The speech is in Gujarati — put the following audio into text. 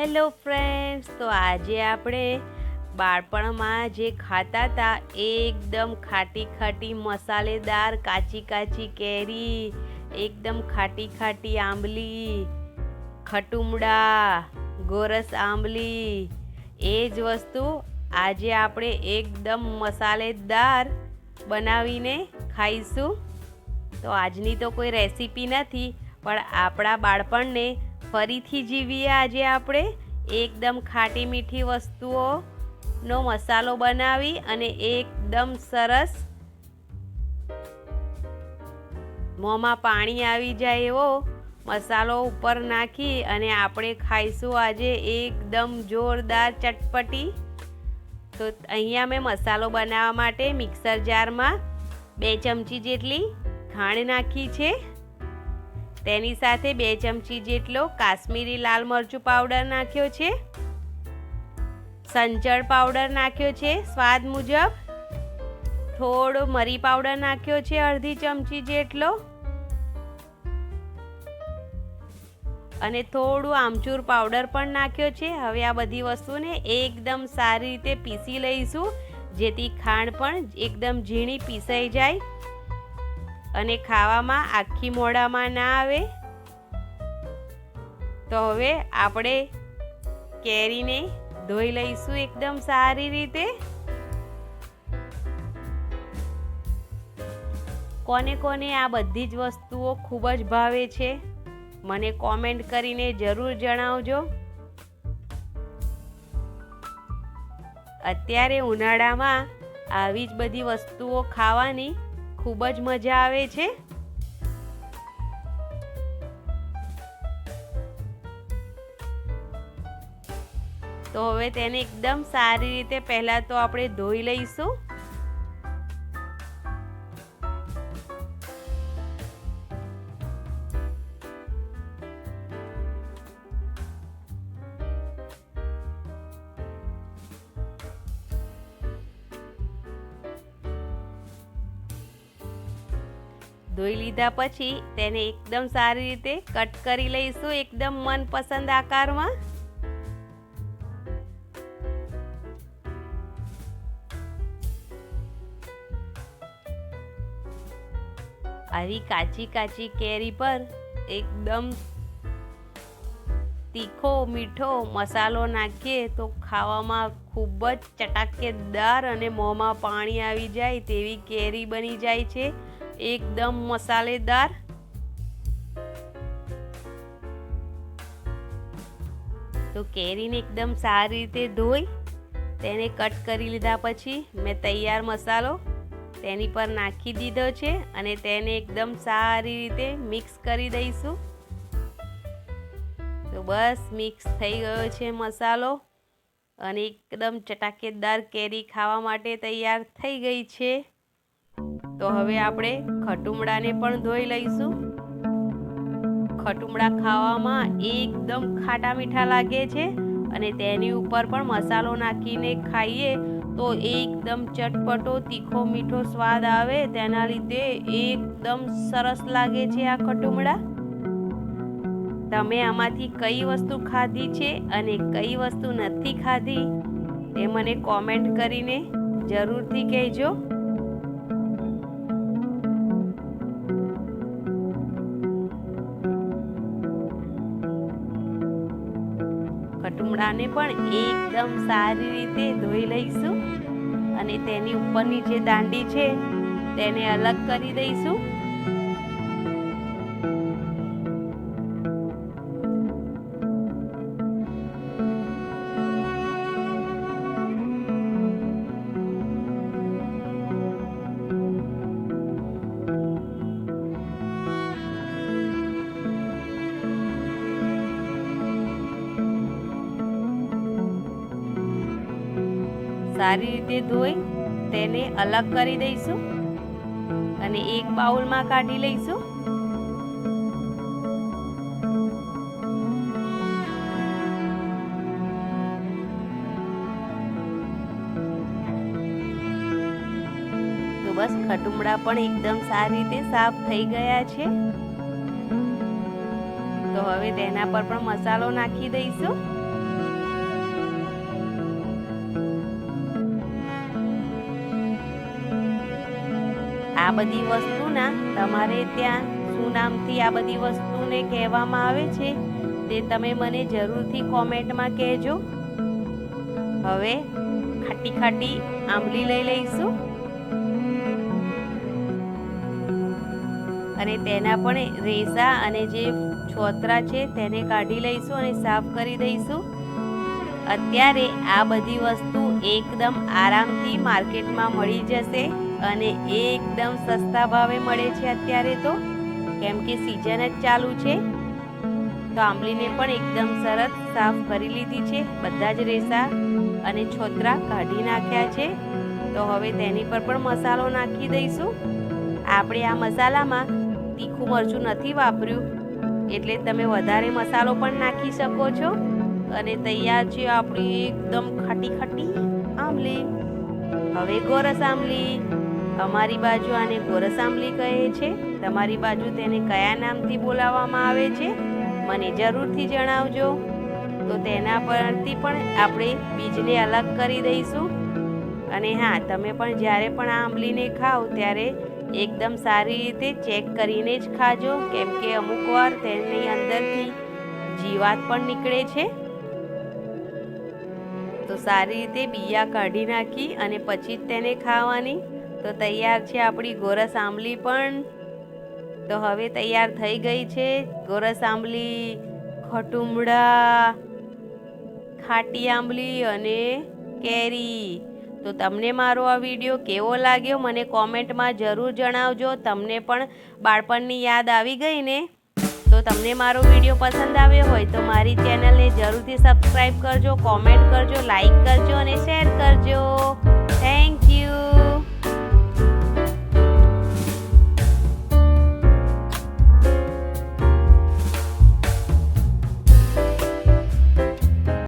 હેલો ફ્રેન્ડ્સ, તો આજે આપણે બાળપણમાં જે ખાતા હતા એકદમ ખાટી ખાટી મસાલેદાર કાચી કાચી કેરી, એકદમ ખાટી ખાટી આંબલી, ખટુમડા, ગોરસ આંબલી, એ જ વસ્તુ આજે આપણે એકદમ મસાલેદાર બનાવીને ખાઈશું. તો આજની તો કોઈ રેસીપી નથી, પણ આપણા બાળપણને ફરીથી જીવીએ આજે આપણે એકદમ ખાટી મીઠી વસ્તુઓનો મસાલો બનાવી અને એકદમ સરસ મોંમાં પાણી આવી જાય એવો મસાલો ઉપર નાખી અને આપણે ખાઈશું આજે એકદમ જોરદાર ચટપટી. તો અહીંયા મેં મસાલો બનાવવા માટે મિક્સર જારમાં બે ચમચી જેટલી ખાંડ નાખી છે. તેની સાથે બે ચમચી જેટલો કાશ્મીરી લાલ મરચું પાવડર નાખ્યો છે. સંચળ પાવડર નાખ્યો છે, સ્વાદ મુજબ. થોડો મરી પાવડર નાખ્યો છે, અડધી ચમચી જેટલો. અને થોડું આમચૂર પાવડર પણ નાખ્યો છે. હવે આ બધી વસ્તુને એકદમ સારી રીતે પીસી લઈશું, જેથી ખાંડ પણ એકદમ ઝીણી પીસાઈ જાય. અને ખાવામાં આખી મોડામાં ના આવે, તો હવે આપણે કેરીને ધોઈ લઈશું એકદમ સારી રીતે. કોને કોને આ બધી જ વસ્તુઓ ખૂબ જ ભાવે છે, મને કોમેન્ટ કરીને જરૂર જણાવજો. અત્યારે ઉનાળામાં આવી જ બધી વસ્તુઓ ખાવાની ખૂબ જ મજા આવે છે. તો હવે તેને એકદમ સારી રીતે પહેલાં તો આપણે ધોઈ લઈશું. ધોઈ લીધા પછી તેને એકદમ સારી રીતે કટ કરી લઈશું એકદમ મનપસંદ આકારમાં. આવી કાચી કાચી કેરી પર એકદમ તીખો, મીઠો મસાલો નાખીએ તો ખાવામાં ખૂબ જ ચટાકેદાર અને મોંમાં પાણી આવી જાય તેવી કેરી બની જાય છે. એકદમ મસાલેદાર. તો કેરીને એકદમ સારી રીતે ધોઈ, તેને કટ કરી લીધા પછી મેં તૈયાર મસાલો તેની પર નાખી દીધો છે અને તેને એકદમ સારી રીતે મિક્સ કરી દઈશું. તો બસ મિક્સ થઈ ગયો છે મસાલો અને એકદમ ચટાકેદાર કેરી ખાવા માટે તૈયાર થઈ ગઈ છે. તો હવે આપણે ખટુમડાને પણ ધોઈ લઈશું. ખટુમડા ખાવામાં એકદમ ખાટા મીઠા લાગે છે અને તેની ઉપર પણ મસાલો નાખીને ખાઈએ તો એકદમ ચટપટો, તીખો, મીઠો સ્વાદ આવે. તેના લીધે એકદમ સરસ લાગે છે આ ખટુમડા. તમે આમાંથી કઈ વસ્તુ ખાધી છે અને કઈ વસ્તુ નથી ખાધી એ મને કોમેન્ટ કરીને જરૂરથી કહેજો. ખટુમડાને પણ એકદમ સારી રીતે ધોઈ લઈશું. અને તેની ઉપરની જે દાંડી છે, તેને અલગ કરી દઈશું. સારી રીતે ધોઈ તેને અલગ કરી દઈશું અને એક બાઉલમાં કાઢી લઈશું. તો બસ ખટુમડા પણ એકદમ સારી રીતે સાફ થઈ ગયા છે. તો હવે તેના પર પણ મસાલો નાખી દઈશું. આ બધી વસ્તુના તમારે ત્યાં શું નામથી આ બધી વસ્તુને કહેવામાં આવે છે તે તમે મને જરૂરથી કોમેન્ટમાં કહેજો. હવે ખાટી ખાટી આંબલી લઈ લઈશું. અને તેના પણ રેસા અને જે છોતરા છે તેને કાઢી લઈશું અને સાફ કરી દઈશું. અત્યારે આ બધી વસ્તુ એકદમ આરામથી માર્કેટમાં મળી જશે. અને એકદમ સસ્તા ભાવે મળે છે અત્યારે તો. કેમ કે સિઝન જ ચાલુ છે. તો આંબલીને પણ એકદમ સરસ સાફ કરી લીધી છે. બધા જ રેસા અને છોતરા કાઢી નાખ્યા છે. તો હવે તેની પર પણ મસાલો નાખી દઈશું. આપણે આ મસાલામાં તીખું મરચું નથી વાપર્યું. એટલે તમે વધારે મસાલો પણ નાખી શકો છો. અને તૈયાર છે આપણી એકદમ ખાટી ખાટી આંબલી. હવે ગોરસ આંબલી. અમારી બાજુ આને ગોરસ આંબલી કહે છે. તમારી બાજુ તેને કયા નામથી બોલાવવામાં આવે છે? મને જરૂરથી જણાવજો. તો તેના પરથી પણ આપણે બીજને અલગ કરી દઈશું. અને હા, તમે પણ જ્યારે પણ આ આંબલીને ખાઓ ત્યારે એકદમ સારી રીતે ચેક કરીને જ ખાજો. કેમ કે અમુક વાર તેની અંદરથી જીવાત પણ નીકળે છે. તો સારી રીતે બિયા કાઢી નાખી અને પછી જ તેને ખાવાની. તો તૈયાર છે આપણી ગોરસ આંબલી પણ. તો હવે તૈયાર થઈ ગઈ છે. ગોરસ આંબલી, ખટુમડા, ખાટી આંબલી અને કેરી. તો તમને મારો આ વીડિયો કેવો લાગ્યો મને કોમેન્ટમાં જરૂર જણાવજો. તમને પણ બાળપણની યાદ આવી ગઈ ને? તો તમને મારો વીડિયો પસંદ આવ્યો હોય તો મારી ચેનલને જરૂરથી સબસ્ક્રાઈબ કરજો, કોમેન્ટ કરજો લાઈક કરજો અને શેર